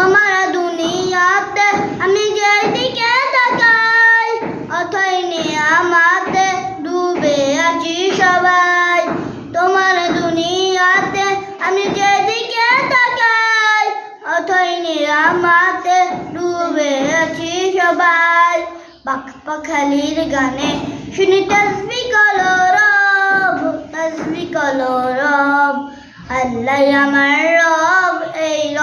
তোমার দুনিয়াতে আমি যেদিকে তাকাই, অথই নিয়ামাতে ডুবে আছি সবাই। তোমার দুনিয়াতে আমি যেদিকে তাকাই, অথই নিয়ামাতে ডুবে আছি সবাই। পাখ পাখালির গানে শুনি তসবি কলরব তসবি কলরব আল্লাহ আমার রব।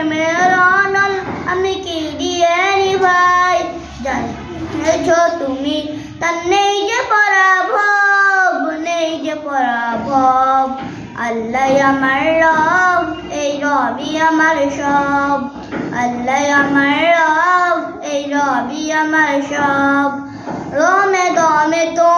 প্রেমের আমি কি দিয়ে নিভাই জানিয়েছ তুমি তার নেই যে পরাভব নেই যে পরাভব আল্লাহ আমার রব এই রবি আমার সব আল্লাহ আমার রব এই রবি আমার সব রমে দমে তনু